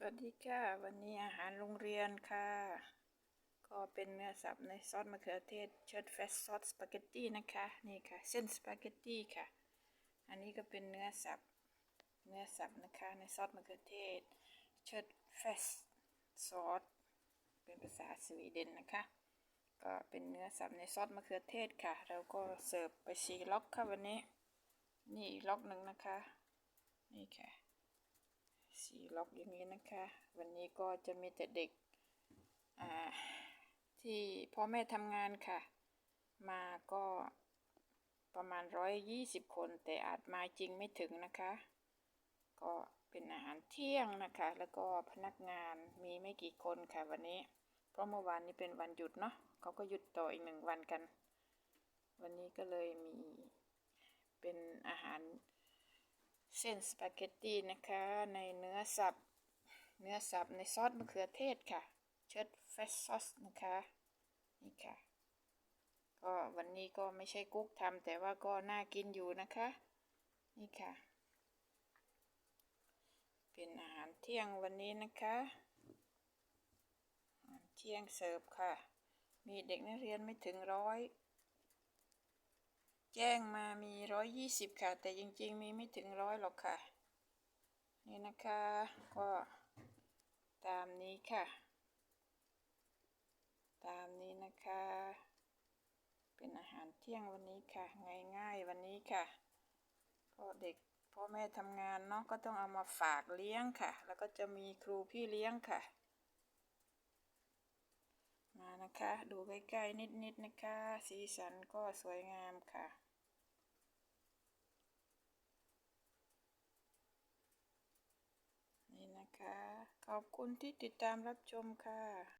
สวัสดีค่ะ วันนี้อาหารโรงเรียนค่ะ ก็เป็นเนื้อสับในซอสมะเขือเทศเชิดแฟสซอสสปาเกตตี้นะคะ นี่ค่ะ เส้นสปาเกตตี้ค่ะ อันนี้ก็เป็นเนื้อสับเนื้อสับนะคะในซอสมะเขือเทศเชิดแฟสซอสเป็นภาษาสวีเดนนะคะ ก็เป็นเนื้อสับในซอสมะเขือเทศค่ะแล้วก็เสิร์ฟไปสีล็อกค่ะวันนี้ นี่ล็อกหนึ่งนะคะ นี่ค่ะ สีล็อกอย่างนี้นะคะ วันนี้ก็จะมีแต่เด็กที่พ่อแม่ทำงานค่ะ มาก็ประมาณร้อยยี่สิบคน แต่อาจมาจริงไม่ถึงนะคะ ก็เป็นอาหารเที่ยงนะคะ แล้วก็พนักงานมีไม่กี่คนค่ะวันนี้ เพราะเมื่อวานนี้เป็นวันหยุดเนาะเขาก็หยุดต่ออีกหนึ่งวันกัน วันนี้ก็เลยมีเป็นอาหาร เส้นสปาเกตตีนะคะ ในเนื้อสับ เนื้อสับในซอสมะเขือเทศค่ะ เชิดเฟสซอสนะคะ นี่ค่ะ ก็วันนี้ก็ไม่ใช่กุ๊กทำแต่ว่าก็น่ากินอยู่นะคะ นี่ค่ะ เป็นอาหารเที่ยงวันนี้นะคะอาหารเที่ยงเสิร์ฟค่ะ มีเด็กนักเรียนไม่ถึงร้อย แจ้งมามีร้อยยี่สิบค่ะ แต่จริงๆมีไม่ถึงร้อยหรอกค่ะ นี่นะคะ ก็ตามนี้ค่ะ ตามนี้นะคะ เป็นอาหารเที่ยงวันนี้ค่ะ ง่ายๆวันนี้ค่ะก็เด็กพ่อแม่ทำงานเนาะก็ต้องเอามาฝากเลี้ยงค่ะ แล้วก็จะมีครูพี่เลี้ยงค่ะ มานะคะ ดูใกล้ๆนิดๆนะคะ สีสันก็สวยงามค่ะนี่ นะคะ ขอบคุณที่ติดตามรับชมค่ะ